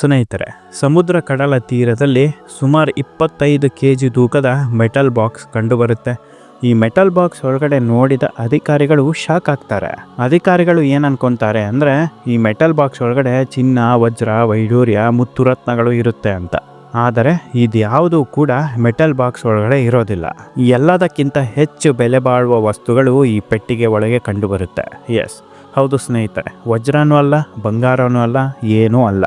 ಸ್ನೇಹಿತರೆ, ಸಮುದ್ರ ಕಡಲ ತೀರದಲ್ಲಿ ಸುಮಾರು ಇಪ್ಪತ್ತೈದು ಕೆ ಜಿ ತೂಕದ ಮೆಟಲ್ ಬಾಕ್ಸ್ ಕಂಡುಬರುತ್ತೆ. ಈ ಮೆಟಲ್ ಬಾಕ್ಸ್ ಒಳಗಡೆ ನೋಡಿದ ಅಧಿಕಾರಿಗಳು ಶಾಕ್ ಆಗ್ತಾರೆ. ಅಧಿಕಾರಿಗಳು ಏನು ಅನ್ಕೊಂತಾರೆ ಅಂದರೆ, ಈ ಮೆಟಲ್ ಬಾಕ್ಸ್ ಒಳಗಡೆ ಚಿನ್ನ, ವಜ್ರ ವೈಡೂರ್ಯ ಮುತ್ತು ರತ್ನಗಳು ಇರುತ್ತೆ ಅಂತ. ಆದರೆ, ಇದ್ಯಾವುದೂ ಕೂಡ ಮೆಟಲ್ ಬಾಕ್ಸ್ ಒಳಗಡೆ ಇರೋದಿಲ್ಲ. ಎಲ್ಲದಕ್ಕಿಂತ ಹೆಚ್ಚು ಬೆಲೆ ಬಾಳುವ ವಸ್ತುಗಳು ಈ ಪೆಟ್ಟಿಗೆ ಒಳಗೆ ಕಂಡುಬರುತ್ತೆ. ಎಸ್ ಹೌದು ಸ್ನೇಹಿತರೆ, ವಜ್ರನೂ ಅಲ್ಲ, ಬಂಗಾರನೂ ಅಲ್ಲ, ಏನೂ ಅಲ್ಲ.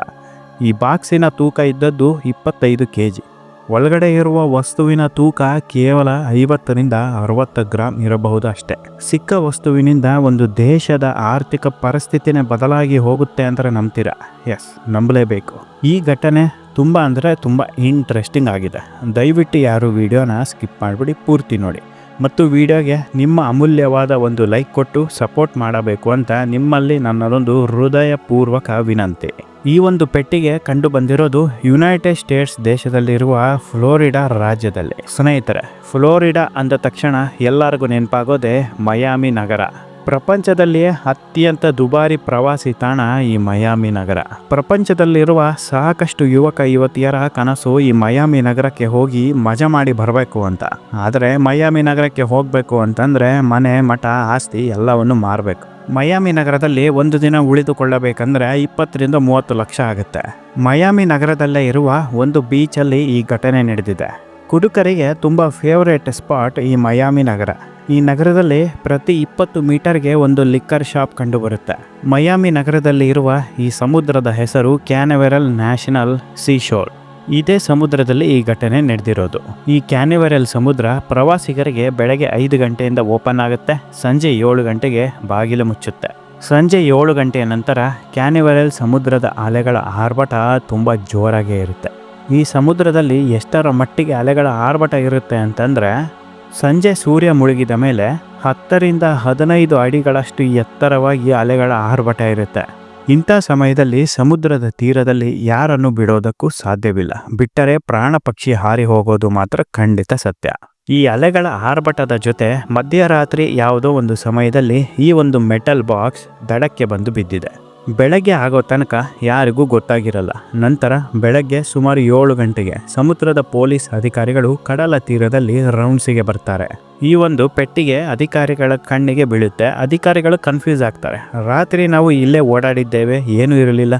ಈ ಬಾಕ್ಸಿನ ತೂಕ ಇದ್ದದ್ದು ಇಪ್ಪತ್ತೈದು ಕೆ ಜಿ ಒಳಗಡೆ ಇರುವ ವಸ್ತುವಿನ ತೂಕ ಕೇವಲ ಐವತ್ತರಿಂದ ಅರವತ್ತು ಗ್ರಾಮ್ ಇರಬಹುದು ಅಷ್ಟೇ. ಸಿಕ್ಕ ವಸ್ತುವಿನಿಂದ ಒಂದು ದೇಶದ ಆರ್ಥಿಕ ಪರಿಸ್ಥಿತಿನೇ ಬದಲಾಗಿ ಹೋಗುತ್ತೆ ಅಂದರೆ ನಂಬ್ತೀರಾ? ಎಸ್ ನಂಬಲೇಬೇಕು. ಈ ಘಟನೆ ತುಂಬ ಅಂದರೆ ತುಂಬ ಇಂಟ್ರೆಸ್ಟಿಂಗ್ ಆಗಿದೆ. ದಯವಿಟ್ಟು ಯಾರು ವಿಡಿಯೋನ ಸ್ಕಿಪ್ ಮಾಡಿಬಿಡಿ, ಪೂರ್ತಿ ನೋಡಿ. ಮತ್ತು ವಿಡಿಯೋಗೆ ನಿಮ್ಮ ಅಮೂಲ್ಯವಾದ ಒಂದು ಲೈಕ್ ಕೊಟ್ಟು ಸಪೋರ್ಟ್ ಮಾಡಬೇಕು ಅಂತ ನಿಮ್ಮಲ್ಲಿ ನನ್ನದೊಂದು ಹೃದಯಪೂರ್ವಕ ವಿನಂತಿ. ಈ ಒಂದು ಪೆಟ್ಟಿಗೆ ಕಂಡು ಬಂದಿರೋದು ಯುನೈಟೆಡ್ ಸ್ಟೇಟ್ಸ್ ದೇಶದಲ್ಲಿರುವ ಫ್ಲೋರಿಡಾ ರಾಜ್ಯದಲ್ಲಿ. ಸ್ನೇಹಿತರೆ, ಫ್ಲೋರಿಡಾ ಅಂದ ತಕ್ಷಣ ಎಲ್ಲರಿಗೂ ನೆನಪಾಗೋದೇ ಮಯಾಮಿ ನಗರ. ಪ್ರಪಂಚದಲ್ಲಿಯೇ ಅತ್ಯಂತ ದುಬಾರಿ ಪ್ರವಾಸಿ ತಾಣ ಈ ಮಯಾಮಿ ನಗರ. ಪ್ರಪಂಚದಲ್ಲಿರುವ ಸಾಕಷ್ಟು ಯುವಕ ಯುವತಿಯರ ಕನಸು ಈ ಮಯಾಮಿ ನಗರಕ್ಕೆ ಹೋಗಿ ಮಜಾ ಮಾಡಿ ಬರಬೇಕು ಅಂತ. ಆದರೆ ಮಯಾಮಿ ನಗರಕ್ಕೆ ಹೋಗಬೇಕು ಅಂತಂದರೆ ಮನೆ, ಮಠ, ಆಸ್ತಿ ಎಲ್ಲವನ್ನು ಮಾರಬೇಕು. ಮಯಾಮಿ ನಗರದಲ್ಲಿ ಒಂದು ದಿನ ಉಳಿದುಕೊಳ್ಳಬೇಕಂದ್ರೆ ಇಪ್ಪತ್ತರಿಂದ ಮೂವತ್ತು ಲಕ್ಷ ಆಗುತ್ತೆ. ಮಯಾಮಿ ನಗರದಲ್ಲೇ ಇರುವ ಒಂದು ಬೀಚಲ್ಲಿ ಈ ಘಟನೆ ನಡೆದಿದೆ. ಕುಡುಕರಿಗೆ ತುಂಬ ಫೇವರೇಟ್ ಸ್ಪಾಟ್ ಈ ಮಯಾಮಿ ನಗರ. ಈ ನಗರದಲ್ಲಿ ಪ್ರತಿ ಇಪ್ಪತ್ತು ಮೀಟರ್ಗೆ ಒಂದು ಲಿಕ್ಕರ್ ಶಾಪ್ ಕಂಡುಬರುತ್ತೆ. ಮಯಾಮಿ ನಗರದಲ್ಲಿ ಇರುವ ಈ ಸಮುದ್ರದ ಹೆಸರು ಕ್ಯಾನವೆರಲ್ ನ್ಯಾಷನಲ್ ಸೀಶೋರ್ ಇದೇ ಸಮುದ್ರದಲ್ಲಿ ಈ ಘಟನೆ ನಡೆದಿರೋದು. ಈ ಕ್ಯಾನಿವರಲ್ ಸಮುದ್ರ ಪ್ರವಾಸಿಗರಿಗೆ ಬೆಳಗ್ಗೆ ಐದು ಗಂಟೆಯಿಂದ ಓಪನ್ ಆಗುತ್ತೆ, ಸಂಜೆ ಏಳು ಗಂಟೆಗೆ ಬಾಗಿಲು ಮುಚ್ಚುತ್ತೆ. ಸಂಜೆ ಏಳು ಗಂಟೆಯ ನಂತರ ಕ್ಯಾನಿವರಲ್ ಸಮುದ್ರದ ಅಲೆಗಳ ಆರ್ಭಟ ತುಂಬ ಜೋರಾಗೇ ಇರುತ್ತೆ. ಈ ಸಮುದ್ರದಲ್ಲಿ ಎಷ್ಟರ ಮಟ್ಟಿಗೆ ಅಲೆಗಳ ಆರ್ಭಟ ಇರುತ್ತೆ ಅಂತಂದರೆ, ಸಂಜೆ ಸೂರ್ಯ ಮುಳುಗಿದ ಮೇಲೆ ಹತ್ತರಿಂದ ಹದಿನೈದು ಅಡಿಗಳಷ್ಟು ಎತ್ತರವಾಗಿ ಅಲೆಗಳ ಆರ್ಭಟ ಇರುತ್ತೆ. ಇಂಥ ಸಮಯದಲ್ಲಿ ಸಮುದ್ರದ ತೀರದಲ್ಲಿ ಯಾರನ್ನು ಬಿಡೋದಕ್ಕೂ ಸಾಧ್ಯವಿಲ್ಲ. ಬಿಟ್ಟರೆ ಪ್ರಾಣ ಪಕ್ಷಿ ಹಾರಿ ಹೋಗೋದು ಮಾತ್ರ ಖಂಡಿತ ಸತ್ಯ. ಈ ಅಲೆಗಳ ಆರ್ಭಟದ ಜೊತೆ ಮಧ್ಯರಾತ್ರಿ ಯಾವುದೋ ಒಂದು ಸಮಯದಲ್ಲಿ ಈ ಒಂದು ಮೆಟಲ್ ಬಾಕ್ಸ್ ದಡಕ್ಕೆ ಬಂದು ಬಿದ್ದಿದೆ. ಬೆಳಗ್ಗೆ ಆಗೋ ತನಕ ಯಾರಿಗೂ ಗೊತ್ತಾಗಿರಲ್ಲ. ನಂತರ ಬೆಳಗ್ಗೆ ಸುಮಾರು ಏಳು ಗಂಟೆಗೆ ಸಮುದ್ರದ ಪೊಲೀಸ್ ಅಧಿಕಾರಿಗಳು ಕಡಲ ತೀರದಲ್ಲಿ ರೌಂಡ್ಸಿಗೆ ಬರ್ತಾರೆ. ಈ ಒಂದು ಪೆಟ್ಟಿಗೆ ಅಧಿಕಾರಿಗಳ ಕಣ್ಣಿಗೆ ಬೀಳುತ್ತೆ. ಅಧಿಕಾರಿಗಳು ಕನ್ಫ್ಯೂಸ್ ಆಗ್ತಾರೆ. ರಾತ್ರಿ ನಾವು ಇಲ್ಲೇ ಓಡಾಡಿದ್ದೇವೆ, ಏನೂ ಇರಲಿಲ್ಲ.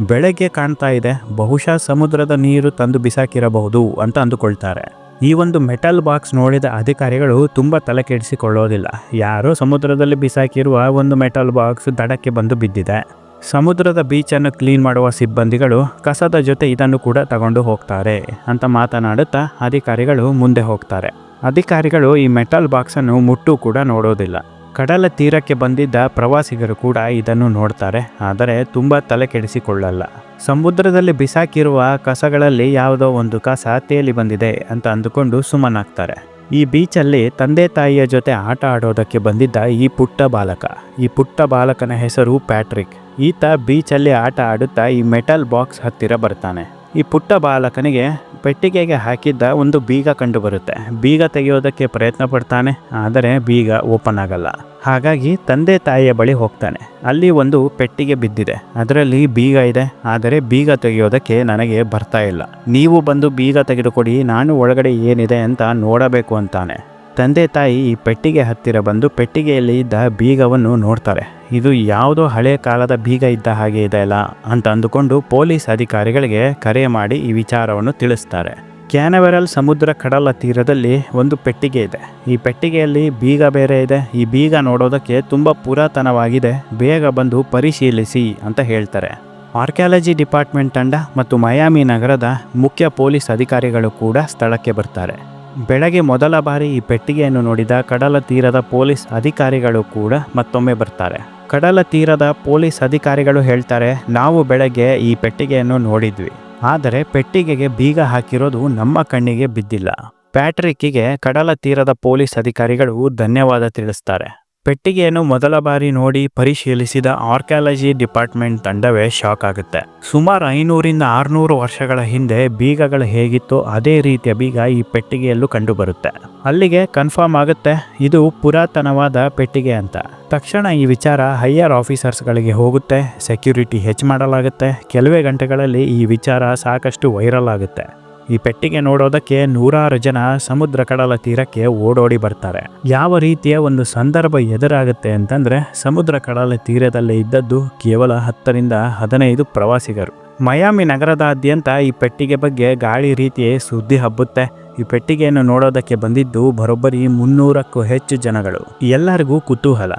ಬೆಳಗ್ಗೆ ಕಾಣ್ತಾ ಇದೆ, ಬಹುಶಃ ಸಮುದ್ರದ ನೀರು ತಂದು ಬಿಸಾಕಿರಬಹುದು ಅಂತ ಅಂದುಕೊಳ್ತಾರೆ. ಈ ಒಂದು ಮೆಟಲ್ ಬಾಕ್ಸ್ ನೋಡಿದ ಅಧಿಕಾರಿಗಳು ತುಂಬ ತಲೆ ಕೆಡಿಸಿಕೊಳ್ಳೋದಿಲ್ಲ. ಯಾರೋ ಸಮುದ್ರದಲ್ಲಿ ಬಿಸಾಕಿರುವ ಒಂದು ಮೆಟಲ್ ಬಾಕ್ಸ್ ದಡಕ್ಕೆ ಬಂದು ಬಿದ್ದಿದೆ. ಸಮುದ್ರದ ಬೀಚನ್ನು ಕ್ಲೀನ್ ಮಾಡುವ ಸಿಬ್ಬಂದಿಗಳು ಕಸದ ಜೊತೆ ಇದನ್ನು ಕೂಡ ತಗೊಂಡು ಹೋಗ್ತಾರೆ ಅಂತ ಮಾತನಾಡುತ್ತಾ ಅಧಿಕಾರಿಗಳು ಮುಂದೆ ಹೋಗ್ತಾರೆ. ಅಧಿಕಾರಿಗಳು ಈ ಮೆಟಲ್ ಬಾಕ್ಸನ್ನು ಮುಟ್ಟು ಕೂಡ ನೋಡೋದಿಲ್ಲ. ಕಡಲ ತೀರಕ್ಕೆ ಬಂದಿದ್ದ ಪ್ರವಾಸಿಗರು ಕೂಡ ಇದನ್ನು ನೋಡ್ತಾರೆ, ಆದರೆ ತುಂಬ ತಲೆ ಕೆಡಿಸಿಕೊಳ್ಳಲ್ಲ. ಸಮುದ್ರದಲ್ಲಿ ಬಿಸಾಕಿರುವ ಕಸಗಳಲ್ಲಿ ಯಾವುದೋ ಒಂದು ಕಸ ತೇಲಿ ಬಂದಿದೆ ಅಂತ ಅಂದುಕೊಂಡು ಸುಮ್ಮನಾಗ್ತಾರೆ. ಈ ಬೀಚಲ್ಲಿ ತಂದೆ ತಾಯಿಯ ಜೊತೆ ಆಟ ಆಡೋದಕ್ಕೆ ಬಂದಿದ್ದ ಈ ಪುಟ್ಟ ಬಾಲಕ. ಈ ಪುಟ್ಟ ಬಾಲಕನ ಹೆಸರು ಪ್ಯಾಟ್ರಿಕ್. ಈತ ಬೀಚಲ್ಲಿ ಆಟ ಆಡುತ್ತಾ ಈ ಮೆಟಲ್ ಬಾಕ್ಸ್ ಹತ್ತಿರ ಬರ್ತಾನೆ. ಈ ಪುಟ್ಟ ಬಾಲಕನಿಗೆ ಪೆಟ್ಟಿಗೆಗೆ ಹಾಕಿದ್ದ ಒಂದು ಬೀಗ ಕಂಡು ಬರುತ್ತೆ ಬೀಗ ತೆಗೆಯೋದಕ್ಕೆ ಪ್ರಯತ್ನ ಪಡ್ತಾನೆ, ಆದರೆ ಬೀಗ ಓಪನ್ ಆಗಲ್ಲ. ಹಾಗಾಗಿ ತಂದೆ ತಾಯಿಯ ಬಳಿ ಹೋಗ್ತಾನೆ. ಅಲ್ಲಿ ಒಂದು ಪೆಟ್ಟಿಗೆ ಬಿದ್ದಿದೆ. ಅದರಲ್ಲಿ ಬೀಗ ಇದೆ, ಆದರೆ ಬೀಗ ತೆಗೆಯೋದಕ್ಕೆ ನನಗೆ ಬರ್ತಾ ಇಲ್ಲ. ನೀವು ಬಂದು ಬೀಗ ತೆಗೆದುಕೊಡಿ, ನಾನು ಒಳಗಡೆ ಏನಿದೆ ಅಂತ ನೋಡಬೇಕು ಅಂತಾನೆ. ತಂದೆ ತಾಯಿ ಈ ಪೆಟ್ಟಿಗೆ ಹತ್ತಿರ ಬಂದು ಪೆಟ್ಟಿಗೆಯಲ್ಲಿ ಇದ್ದ ಬೀಗವನ್ನು ನೋಡ್ತಾರೆ. ಇದು ಯಾವುದೋ ಹಳೆ ಕಾಲದ ಬೀಗ ಇದ್ದ ಹಾಗೆ ಇದೆ ಅಲ್ಲ ಅಂತ ಅಂದುಕೊಂಡು ಪೊಲೀಸ್ ಅಧಿಕಾರಿಗಳಿಗೆ ಕರೆ ಮಾಡಿ ಈ ವಿಚಾರವನ್ನು ತಿಳಿಸ್ತಾರೆ. ಕ್ಯಾನವೆರಲ್ ಸಮುದ್ರ ಕಡಲ ತೀರದಲ್ಲಿ ಒಂದು ಪೆಟ್ಟಿಗೆ ಇದೆ. ಈ ಪೆಟ್ಟಿಗೆಯಲ್ಲಿ ಬೀಗ ಬೇರೆ ಇದೆ. ಈ ಬೀಗ ನೋಡೋದಕ್ಕೆ ತುಂಬ ಪುರಾತನವಾಗಿದೆ. ಬೇಗ ಬಂದು ಪರಿಶೀಲಿಸಿ ಅಂತ ಹೇಳ್ತಾರೆ. ಆರ್ಕ್ಯಾಲಜಿ ಡಿಪಾರ್ಟ್ಮೆಂಟ್ ತಂಡ ಮತ್ತು ಮಯಾಮಿ ನಗರದ ಮುಖ್ಯ ಪೊಲೀಸ್ ಅಧಿಕಾರಿಗಳು ಕೂಡ ಸ್ಥಳಕ್ಕೆ ಬರ್ತಾರೆ. ಬೆಳಗ್ಗೆ ಮೊದಲ ಬಾರಿ ಈ ಪೆಟ್ಟಿಗೆಯನ್ನು ನೋಡಿದ ಕಡಲ ತೀರದ ಪೊಲೀಸ್ ಅಧಿಕಾರಿಗಳು ಕೂಡ ಮತ್ತೊಮ್ಮೆ ಬರ್ತಾರೆ. ಕಡಲ ತೀರದ ಪೊಲೀಸ್ ಅಧಿಕಾರಿಗಳು ಹೇಳ್ತಾರೆ, ನಾವು ಬೆಳಗ್ಗೆ ಈ ಪೆಟ್ಟಿಗೆಯನ್ನು ನೋಡಿದ್ವಿ. ಆದರೆ ಪೆಟ್ಟಿಗೆಗೆ ಬೀಗ ಹಾಕಿರೋದು ನಮ್ಮ ಕಣ್ಣಿಗೆ ಬಿದ್ದಿಲ್ಲ. ಪ್ಯಾಟ್ರಿಕ್ಕಿಗೆ ಕಡಲ ತೀರದ ಪೊಲೀಸ್ ಅಧಿಕಾರಿಗಳು ಧನ್ಯವಾದ ತಿಳಿಸ್ತಾರೆ. ಪೆಟ್ಟಿಗೆಯನ್ನು ಮೊದಲ ಬಾರಿ ನೋಡಿ ಪರಿಶೀಲಿಸಿದ ಆರ್ಕ್ಯಾಲಜಿ ಡಿಪಾರ್ಟ್ಮೆಂಟ್ ತಂಡವೇ ಶಾಕ್ ಆಗುತ್ತೆ. ಸುಮಾರು ಐನೂರಿಂದ ಆರುನೂರು ವರ್ಷಗಳ ಹಿಂದೆ ಬೀಗಗಳು ಹೇಗಿತ್ತು ಅದೇ ರೀತಿಯ ಬೀಗ ಈ ಪೆಟ್ಟಿಗೆಯಲ್ಲೂ ಕಂಡುಬರುತ್ತೆ. ಅಲ್ಲಿಗೆ ಕನ್ಫರ್ಮ್ ಆಗುತ್ತೆ, ಇದು ಪುರಾತನವಾದ ಪೆಟ್ಟಿಗೆ ಅಂತ. ತಕ್ಷಣ ಈ ವಿಚಾರ ಹೈಯರ್ ಆಫೀಸರ್ಸ್ಗಳಿಗೆ ಹೋಗುತ್ತೆ, ಸೆಕ್ಯೂರಿಟಿ ಹೆಚ್ಚು ಮಾಡಲಾಗುತ್ತೆ, ಕೆಲವೇ ಗಂಟೆಗಳಲ್ಲಿ ಈ ವಿಚಾರ ಸಾಕಷ್ಟು ವೈರಲ್ ಆಗುತ್ತೆ. ಈ ಪೆಟ್ಟಿಗೆ ನೋಡೋದಕ್ಕೆ ನೂರಾರು ಜನ ಸಮುದ್ರ ಕಡಲ ತೀರಕ್ಕೆ ಓಡೋಡಿ ಬರ್ತಾರೆ. ಯಾವ ರೀತಿಯ ಒಂದು ಸಂದರ್ಭ ಎದುರಾಗುತ್ತೆ ಅಂತಂದ್ರೆ ಸಮುದ್ರ ಕಡಲ ತೀರದಲ್ಲಿ ಇದ್ದದ್ದು ಕೇವಲ ಹತ್ತರಿಂದ ಹದಿನೈದು ಪ್ರವಾಸಿಗರು. ಮಯಾಮಿ ನಗರದಾದ್ಯಂತ ಈ ಪೆಟ್ಟಿಗೆ ಬಗ್ಗೆ ಗಾಳಿ ರೀತಿಯೇ ಸುದ್ದಿ ಹಬ್ಬುತ್ತೆ. ಈ ಪೆಟ್ಟಿಗೆಯನ್ನು ನೋಡೋದಕ್ಕೆ ಬಂದಿದ್ದು ಬರೋಬ್ಬರಿ ಮುನ್ನೂರಕ್ಕೂ ಹೆಚ್ಚು ಜನಗಳು. ಎಲ್ಲರಿಗೂ ಕುತೂಹಲ.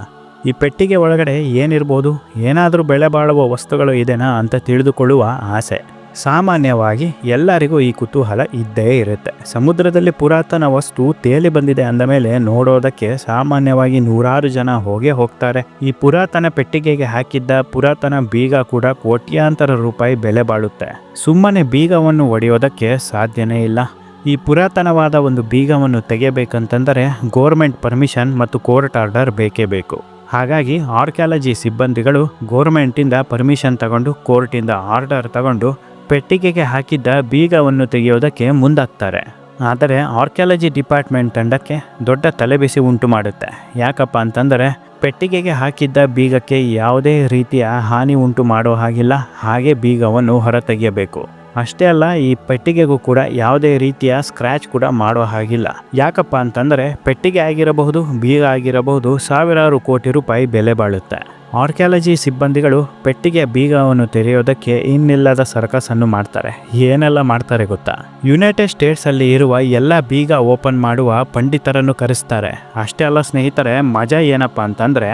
ಈ ಪೆಟ್ಟಿಗೆ ಒಳಗಡೆ ಏನಿರ್ಬೋದು? ಏನಾದರೂ ಬೆಲೆ ಬಾಳುವ ವಸ್ತುಗಳು ಇದೆನಾ ಅಂತ ತಿಳಿದುಕೊಳ್ಳುವ ಆಸೆ. ಸಾಮಾನ್ಯವಾಗಿ ಎಲ್ಲರಿಗೂ ಈ ಕುತೂಹಲ ಇದ್ದೇ ಇರುತ್ತೆ. ಸಮುದ್ರದಲ್ಲಿ ಪುರಾತನ ವಸ್ತು ತೇಲಿ ಬಂದಿದೆ ಅಂದ ಮೇಲೆ ನೋಡೋದಕ್ಕೆ ಸಾಮಾನ್ಯವಾಗಿ ನೂರಾರು ಜನ ಹೋಗೇ ಹೋಗ್ತಾರೆ. ಈ ಪುರಾತನ ಪೆಟ್ಟಿಗೆಗೆ ಹಾಕಿದ್ದ ಪುರಾತನ ಬೀಗ ಕೂಡ ಕೋಟ್ಯಾಂತರ ರೂಪಾಯಿ ಬೆಲೆ ಬಾಳುತ್ತೆ. ಸುಮ್ಮನೆ ಬೀಗವನ್ನು ಒಡೆಯೋದಕ್ಕೆ ಸಾಧ್ಯನೇ ಇಲ್ಲ. ಈ ಪುರಾತನವಾದ ಒಂದು ಬೀಗವನ್ನು ತೆಗೆಯಬೇಕಂತಂದರೆ ಗೋರ್ಮೆಂಟ್ ಪರ್ಮಿಷನ್ ಮತ್ತು ಕೋರ್ಟ್ ಆರ್ಡರ್ ಬೇಕೇ ಬೇಕು. ಹಾಗಾಗಿ ಆರ್ಕ್ಯಾಲಜಿ ಸಿಬ್ಬಂದಿಗಳು ಗೋರ್ಮೆಂಟಿಂದ ಪರ್ಮಿಷನ್ ತಗೊಂಡು ಕೋರ್ಟಿಂದ ಆರ್ಡರ್ ತಗೊಂಡು ಪೆಟ್ಟಿಗೆಗೆ ಹಾಕಿದ್ದ ಬೀಗವನ್ನು ತೆಗೆಯೋದಕ್ಕೆ ಮುಂದಾಗ್ತಾರೆ. ಆದರೆ ಆರ್ಕ್ಯಾಲಜಿ ಡಿಪಾರ್ಟ್ಮೆಂಟ್ ತಂಡಕ್ಕೆ ದೊಡ್ಡ ತಲೆಬಿಸಿ ಉಂಟು ಮಾಡುತ್ತೆ. ಯಾಕಪ್ಪ ಅಂತಂದರೆ, ಪೆಟ್ಟಿಗೆಗೆ ಹಾಕಿದ್ದ ಬೀಗಕ್ಕೆ ಯಾವುದೇ ರೀತಿಯ ಹಾನಿ ಉಂಟು ಮಾಡೋ ಹಾಗಿಲ್ಲ. ಹಾಗೆ ಬೀಗವನ್ನು ಹೊರತೆಗೆಯಬೇಕು. ಅಷ್ಟೇ ಅಲ್ಲ, ಈ ಪೆಟ್ಟಿಗೆಗೂ ಕೂಡ ಯಾವುದೇ ರೀತಿಯ ಸ್ಕ್ರ್ಯಾಚ್ ಕೂಡ ಮಾಡೋ ಹಾಗಿಲ್ಲ. ಯಾಕಪ್ಪ ಅಂತಂದರೆ, ಪೆಟ್ಟಿಗೆ ಆಗಿರಬಹುದು, ಬೀಗ ಆಗಿರಬಹುದು, ಸಾವಿರಾರು ಕೋಟಿ ರೂಪಾಯಿ ಬೆಲೆ ಬಾಳುತ್ತೆ. ಆರ್ಕ್ಯಾಲಜಿ ಸಿಬ್ಬಂದಿಗಳು ಪೆಟ್ಟಿಗೆ ಬೀಗವನ್ನು ತೆರೆಯೋದಕ್ಕೆ ಇನ್ನಿಲ್ಲದ ಸರ್ಕಸ್ ಅನ್ನು ಮಾಡ್ತಾರೆ. ಏನೆಲ್ಲ ಮಾಡ್ತಾರೆ ಗೊತ್ತಾ? ಯುನೈಟೆಡ್ ಸ್ಟೇಟ್ಸ್ ಅಲ್ಲಿ ಇರುವ ಎಲ್ಲ ಬೀಗ ಓಪನ್ ಮಾಡುವ ಪಂಡಿತರನ್ನು ಕರೆಸ್ತಾರೆ. ಅಷ್ಟೇ ಅಲ್ಲ ಸ್ನೇಹಿತರೆ, ಮಜಾ ಏನಪ್ಪ ಅಂತಂದ್ರೆ,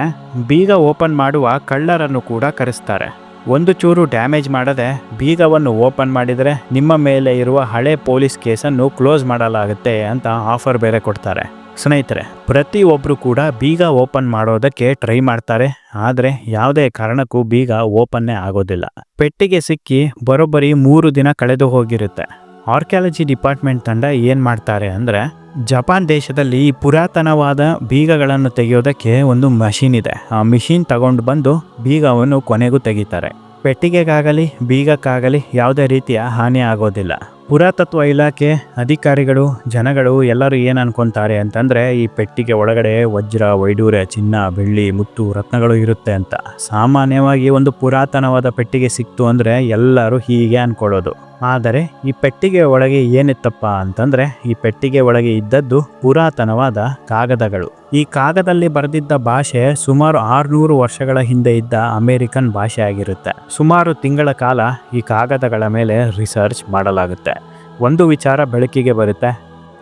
ಬೀಗ ಓಪನ್ ಮಾಡುವ ಕಳ್ಳರನ್ನು ಕೂಡ ಕರೆಸ್ತಾರೆ. ಒಂದು ಚೂರು ಡ್ಯಾಮೇಜ್ ಮಾಡದೆ ಬೀಗವನ್ನು ಓಪನ್ ಮಾಡಿದರೆ ನಿಮ್ಮ ಮೇಲೆ ಇರುವ ಹಳೆ ಪೊಲೀಸ್ ಕೇಸನ್ನು ಕ್ಲೋಸ್ ಮಾಡಲಾಗುತ್ತೆ ಅಂತ ಆಫರ್ ಬೇರೆ ಕೊಡ್ತಾರೆ. ಸ್ನೇಹಿತರೆ ಪ್ರತಿಯೊಬ್ಬರು ಕೂಡ ಬೀಗ ಓಪನ್ ಮಾಡೋದಕ್ಕೆ ಟ್ರೈ ಮಾಡ್ತಾರೆ, ಆದರೆ ಯಾವುದೇ ಕಾರಣಕ್ಕೂ ಬೀಗ ಓಪನ್ನೇ ಆಗೋದಿಲ್ಲ. ಪೆಟ್ಟಿಗೆ ಸಿಕ್ಕಿ ಬರೋಬ್ಬರಿ ಮೂರು ದಿನ ಕಳೆದು ಹೋಗಿರುತ್ತೆ. ಆರ್ಕ್ಯಾಲಜಿ ಡಿಪಾರ್ಟ್ಮೆಂಟ್ ತಂಡ ಏನು ಮಾಡ್ತಾರೆ ಅಂದರೆ ಜಪಾನ್ ದೇಶದಲ್ಲಿ ಪುರಾತನವಾದ ಬೀಗಗಳನ್ನು ತೆಗೆಯೋದಕ್ಕೆ ಒಂದು ಮಷೀನ್ ಇದೆ. ಆ ಮಿಷಿನ್ ತಗೊಂಡು ಬಂದು ಬೀಗವನ್ನು ಕೊನೆಗೂ ತೆಗಿತಾರೆ. ಪೆಟ್ಟಿಗೆಗಾಗಲಿ, ಬೀಗಕ್ಕಾಗಲಿ ಯಾವುದೇ ರೀತಿಯ ಹಾನಿ ಆಗೋದಿಲ್ಲ. ಪುರಾತತ್ವ ಇಲಾಖೆ ಅಧಿಕಾರಿಗಳು, ಜನಗಳು ಎಲ್ಲರೂ ಏನು ಅನ್ಕೊಂತಾರೆ ಅಂತಂದರೆ, ಈ ಪೆಟ್ಟಿಗೆ ಒಳಗಡೆ ವಜ್ರ, ವೈಡೂರ್ಯ, ಚಿನ್ನ, ಬೆಳ್ಳಿ, ಮುತ್ತು, ರತ್ನಗಳು ಇರುತ್ತೆ ಅಂತ. ಸಾಮಾನ್ಯವಾಗಿ ಒಂದು ಪುರಾತನವಾದ ಪೆಟ್ಟಿಗೆ ಸಿಕ್ತು ಅಂದರೆ ಎಲ್ಲರೂ ಹೀಗೆ ಅನ್ಕೊಳ್ಳೋದು. ಆದರೆ ಈ ಪೆಟ್ಟಿಗೆ ಒಳಗೆ ಏನಿತ್ತಪ್ಪ ಅಂತಂದರೆ, ಈ ಪೆಟ್ಟಿಗೆ ಒಳಗೆ ಇದ್ದದ್ದು ಪುರಾತನವಾದ ಕಾಗದಗಳು. ಈ ಕಾಗದಲ್ಲಿ ಬರೆದಿದ್ದ ಭಾಷೆ ಸುಮಾರು ಆರುನೂರು ವರ್ಷಗಳ ಹಿಂದೆ ಇದ್ದ ಅಮೇರಿಕನ್ ಭಾಷೆ ಆಗಿರುತ್ತೆ ಸುಮಾರು ತಿಂಗಳ ಕಾಲ ಈ ಕಾಗದಗಳ ಮೇಲೆ ರಿಸರ್ಚ್ ಮಾಡಲಾಗುತ್ತೆ. ಒಂದು ವಿಚಾರ ಬೆಳಕಿಗೆ ಬರುತ್ತೆ.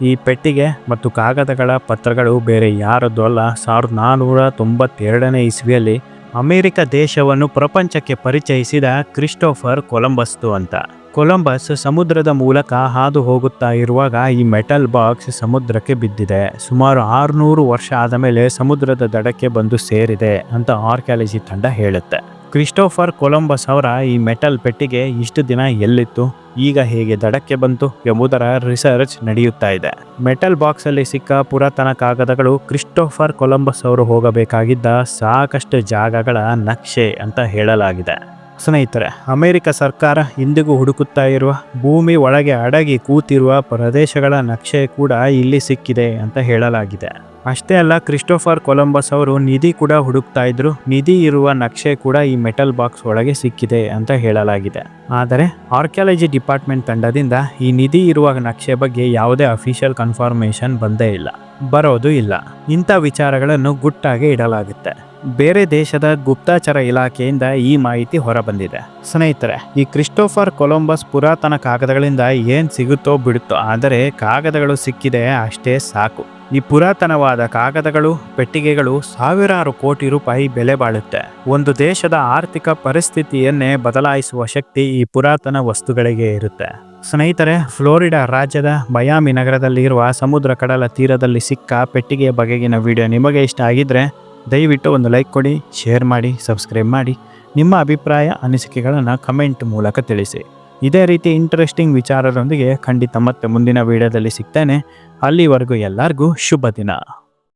ಈ ಪೆಟ್ಟಿಗೆ ಮತ್ತು ಕಾಗದಗಳ ಪತ್ರಗಳು ಬೇರೆ ಯಾರದ್ದು ಅಲ್ಲ. ಸಾವಿರದ ನಾನ್ನೂರ ತೊಂಬತ್ತೆರಡನೇ ಇಸ್ವಿಯಲ್ಲಿ ಅಮೆರಿಕ ದೇಶವನ್ನು ಪ್ರಪಂಚಕ್ಕೆ ಪರಿಚಯಿಸಿದ ಕ್ರಿಸ್ಟೋಫರ್ ಕೊಲಂಬಸ್ತು ಅಂತ. ಕೊಲಂಬಸ್ ಸಮುದ್ರದ ಮೂಲಕ ಹಾದು ಹೋಗುತ್ತಾ ಇರುವಾಗ ಈ ಮೆಟಲ್ ಬಾಕ್ಸ್ ಸಮುದ್ರಕ್ಕೆ ಬಿದ್ದಿದೆ. ಸುಮಾರು ಆರುನೂರು ವರ್ಷ ಆದ ಮೇಲೆ ಸಮುದ್ರದ ದಡಕ್ಕೆ ಬಂದು ಸೇರಿದೆ ಅಂತ ಆರ್ಕ್ಯಾಲಜಿ ತಂಡ ಹೇಳುತ್ತೆ. ಕ್ರಿಸ್ಟೋಫರ್ ಕೊಲಂಬಸ್ ಅವರ ಈ ಮೆಟಲ್ ಪೆಟ್ಟಿಗೆ ಇಷ್ಟು ದಿನ ಎಲ್ಲಿತ್ತು, ಈಗ ಹೇಗೆ ದಡಕ್ಕೆ ಬಂತು ಎಂಬುದರ ರಿಸರ್ಚ್ ನಡೆಯುತ್ತಾ ಇದೆ. ಮೆಟಲ್ ಬಾಕ್ಸ್ ಅಲ್ಲಿ ಸಿಕ್ಕ ಪುರಾತನ ಕಾಗದಗಳು ಕ್ರಿಸ್ಟೋಫರ್ ಕೊಲಂಬಸ್ ಅವರು ಹೋಗಬೇಕಾಗಿದ್ದ ಸಾಕಷ್ಟು ಜಾಗಗಳ ನಕ್ಷೆ ಅಂತ ಹೇಳಲಾಗಿದೆ. ಸ್ನೇಹಿತರೆ, ಅಮೆರಿಕ ಸರ್ಕಾರ ಇಂದಿಗೂ ಹುಡುಕುತ್ತಾ ಇರುವ ಭೂಮಿ ಒಳಗೆ ಅಡಗಿ ಕೂತಿರುವ ಪ್ರದೇಶಗಳ ನಕ್ಷೆ ಕೂಡ ಇಲ್ಲಿ ಸಿಕ್ಕಿದೆ ಅಂತ ಹೇಳಲಾಗಿದೆ. ಅಷ್ಟೇ ಅಲ್ಲ, ಕ್ರಿಸ್ಟೋಫರ್ ಕೊಲಂಬಸ್ ಅವರು ನಿಧಿ ಕೂಡ ಹುಡುಕ್ತಾ ಇದ್ರು. ನಿಧಿ ಇರುವ ನಕ್ಷೆ ಕೂಡ ಈ ಮೆಟಲ್ ಬಾಕ್ಸ್ ಒಳಗೆ ಸಿಕ್ಕಿದೆ ಅಂತ ಹೇಳಲಾಗಿದೆ. ಆದರೆ ಆರ್ಕಿಯಾಲಜಿ ಡಿಪಾರ್ಟ್ಮೆಂಟ್ ತಂಡದಿಂದ ಈ ನಿಧಿ ಇರುವ ನಕ್ಷೆ ಬಗ್ಗೆ ಯಾವುದೇ ಅಫಿಷಿಯಲ್ ಕನ್ಫರ್ಮೇಷನ್ ಬಂದೇ ಇಲ್ಲ. ಬರೋದು ಇಲ್ಲ. ಇಂಥ ವಿಚಾರಗಳನ್ನು ಗುಟ್ಟಾಗಿ ಇಡಲಾಗುತ್ತೆ. ಬೇರೆ ದೇಶದ ಗುಪ್ತಚರ ಇಲಾಖೆಯಿಂದ ಈ ಮಾಹಿತಿ ಹೊರಬಂದಿದೆ. ಸ್ನೇಹಿತರೆ, ಈ ಕ್ರಿಸ್ಟೋಫರ್ ಕೊಲಂಬಸ್ ಪುರಾತನ ಕಾಗದಗಳಿಂದ ಏನ್ ಸಿಗುತ್ತೋ ಬಿಡುತ್ತೋ ಆದರೆ ಕಾಗದಗಳು ಸಿಕ್ಕಿದೆ ಅಷ್ಟೇ ಸಾಕು. ಈ ಪುರಾತನವಾದ ಕಾಗದಗಳು, ಪೆಟ್ಟಿಗೆಗಳು ಸಾವಿರಾರು ಕೋಟಿ ರೂಪಾಯಿ ಬೆಲೆ ಬಾಳುತ್ತೆ. ಒಂದು ದೇಶದ ಆರ್ಥಿಕ ಪರಿಸ್ಥಿತಿಯನ್ನೇ ಬದಲಾಯಿಸುವ ಶಕ್ತಿ ಈ ಪುರಾತನ ವಸ್ತುಗಳಿಗೆ ಇರುತ್ತೆ. ಸ್ನೇಹಿತರೆ, ಫ್ಲೋರಿಡಾ ರಾಜ್ಯದ ಮಯಾಮಿ ನಗರದಲ್ಲಿರುವ ಸಮುದ್ರ ಕಡಲ ತೀರದಲ್ಲಿ ಸಿಕ್ಕ ಪೆಟ್ಟಿಗೆಯ ಬಗೆಗಿನ ವಿಡಿಯೋ ನಿಮಗೆ ಇಷ್ಟ ಆಗಿದ್ರೆ ದಯವಿಟ್ಟು ಒಂದು ಲೈಕ್ ಕೊಡಿ, ಶೇರ್ ಮಾಡಿ, ಸಬ್ಸ್ಕ್ರೈಬ್ ಮಾಡಿ. ನಿಮ್ಮ ಅಭಿಪ್ರಾಯ, ಅನಿಸಿಕೆಗಳನ್ನು ಕಮೆಂಟ್ ಮೂಲಕ ತಿಳಿಸಿ. ಇದೇ ರೀತಿ ಇಂಟ್ರೆಸ್ಟಿಂಗ್ ವಿಚಾರದೊಂದಿಗೆ ಖಂಡಿತ ಮತ್ತೆ ಮುಂದಿನ ವಿಡಿಯೋದಲ್ಲಿ ಸಿಗ್ತೇನೆ. ಅಲ್ಲಿವರೆಗೂ ಎಲ್ಲರಿಗೂ ಶುಭ ದಿನ